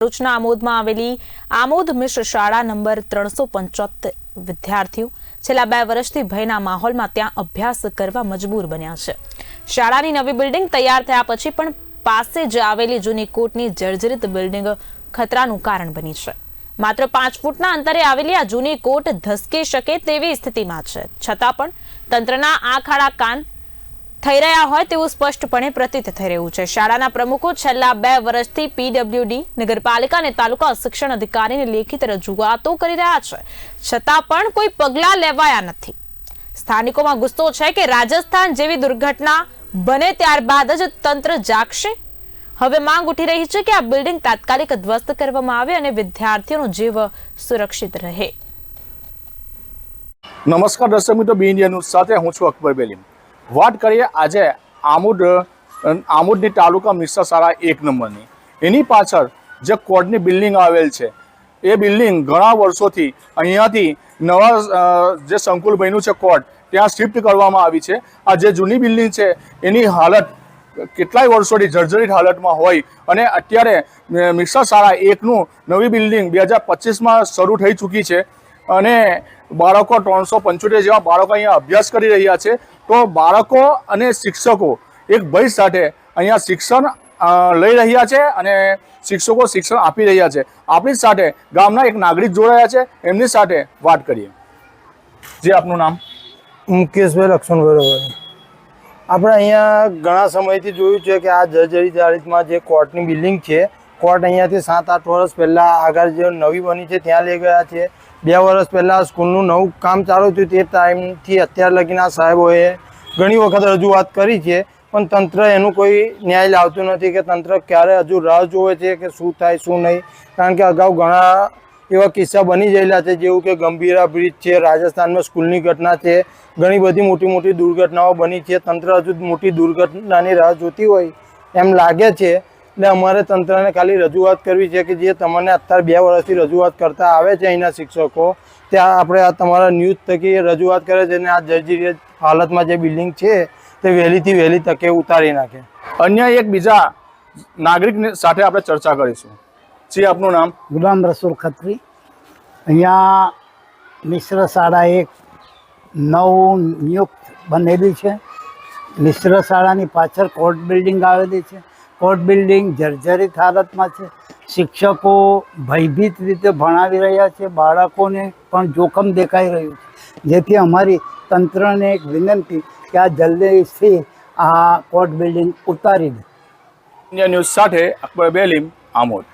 ભરૂચના આમોદમાં આવેલી આમોદ મિશ્ર શાળા નંબર ત્રણસો પંચોતેર વિદ્યાર્થીઓ છેલ્લા બે વર્ષથી ભયના માહોલમાં ત્યાં અભ્યાસ કરવા મજબૂર બન્યા છે. શાળાની નવી બિલ્ડિંગ તૈયાર થયા પછી પણ પાસે જ આવેલી જૂની કોટની જર્જરિત બિલ્ડિંગ ખતરાનું કારણ બની છે. માત્ર પાંચ ફૂટના અંતરે આવેલી આ જૂની કોટ ધસકી શકે તેવી સ્થિતિમાં છે. છતાં પણ તંત્રના આ ખાડા કાન થઈ રહ્યા હોય તેવું સ્પષ્ટપણે પ્રતીત થઈ રહ્યું છે. શાળાના પ્રમુખો છેલ્લા બે વર્ષથી પીડબ્લ્યુડી, નગરપાલિકા અને તાલુકા શિક્ષણ અધિકારીને લેખિત રજૂઆતો કરી રહ્યા છે. છતાં પણ કોઈ પગલાં લેવાયા નથી. સ્થાનિકોમાં ગુસ્સો છે કે રાજસ્થાન જેવી દુર્ઘટના બને ત્યારબાદ જ તંત્ર જાગશે. હવે માંગ ઉઠી રહી છે કે આ બિલ્ડિંગ તાત્કાલિક ધ્વસ્ત કરવામાં આવે અને વિદ્યાર્થીઓનો જીવ સુરક્ષિત રહે. નમસ્કાર દર્શક મિત્રો, બી ઇન્ડિયા ન્યૂઝ સાથે હું છું અકબર બેલીમ. વાત કરીએ આજે આમોદ આમોદની તાલુકા મિશ્ર શાળા એક નંબરની. એની પાછળ જે કોર્ટની બિલ્ડિંગ આવેલ છે, એ બિલ્ડિંગ ઘણા વર્ષોથી અહીંયાથી નવા જે સંકુલભાઈનું છે કોર્ટ ત્યાં શિફ્ટ કરવામાં આવી છે. આ જે જૂની બિલ્ડિંગ છે, એની હાલત કેટલાય વર્ષોથી જર્જરિત હાલતમાં હોય અને અત્યારે મિશ્ર શાળા એકનું નવી બિલ્ડિંગ બે હજાર પચીસમાં શરૂ થઈ ચૂકી છે અને બાળકો ત્રણસો પંચોતેર જેવા બાળકો અહીંયા અભ્યાસ કરી રહ્યા છે. તો બાળકો અને શિક્ષકો એક ભય સાથે અહીંયા શિક્ષણ લઈ રહ્યા છે અને શિક્ષકો શિક્ષણ આપી રહ્યા છે. આપણી સાથે ગામના એક નાગરિક જોડાયા છે. એમની સાથે વાત કરીએ. જે, આપનું નામ? મુકેશભાઈ લક્ષ્મણભાઈ બરોબર આપણે અહીંયા ઘણા સમયથી જોયું છે કે આ જર્જરી જાળીમાં જે કોર્ટની બિલ્ડિંગ છે કોર્ટ અહીંયાથી સાત આઠ વર્ષ પહેલાં આગળ જે નવી બની છે, ત્યાં લઈ ગયા છે. બે વર્ષ પહેલાં સ્કૂલનું નવું કામ ચાલુ થયું તે ટાઈમથી અત્યાર લગીના સાહેબોએ ઘણી વખત રજૂઆત કરી છે, પણ તંત્ર એનું કોઈ ન્યાય લાવતું નથી કે તંત્ર ક્યારે હજુ રાહ જોવે છે કે શું થાય, શું નહીં. કારણ કે અગાઉ ઘણા એવા કિસ્સા બની ગયેલા છે, જેવું કે ગંભીરા બ્રિજ છે, રાજસ્થાનમાં સ્કૂલની ઘટના છે, ઘણી બધી મોટી મોટી દુર્ઘટનાઓ બની છે. તંત્ર હજુ મોટી દુર્ઘટનાની રાહ જોતી હોય એમ લાગે છે. એટલે અમારે તંત્રને ખાલી રજૂઆત કરવી છે કે જે તમને અત્યારે બે વર્ષથી રજૂઆત કરતા આવે છે અહીંના શિક્ષકો, ત્યાં આપણે આ તમારા ન્યૂઝ થકી રજૂઆત કરે છે અને આ જર્જરી હાલતમાં જે બિલ્ડિંગ છે તે વહેલીથી વહેલી તકે ઉતારી નાખે. અન્ય એક બીજા નાગરિક સાથે આપણે ચર્ચા કરીશું. જે, આપનું નામ? ગુલામ રસુલ ખત્રી. અહીંયા મિશ્ર શાળા એક નવ નિયુક્ત બનેલી છે. મિશ્ર શાળાની પાછળ કોર્ટ બિલ્ડિંગ આવેલી છે. કોર્ટ બિલ્ડિંગ જર્જરિત હાલતમાં છે. શિક્ષકો ભયભીત રીતે ભણાવી રહ્યા છે. બાળકોને પણ જોખમ દેખાઈ રહ્યું છે. જેથી અમારી તંત્રને એક વિનંતી કે આ જલ્દીથી આ કોર્ટ બિલ્ડિંગ ઉતારી દે. ઇન્ડિયા ન્યૂઝ સાથે અકબર બેલીમ આમોદ.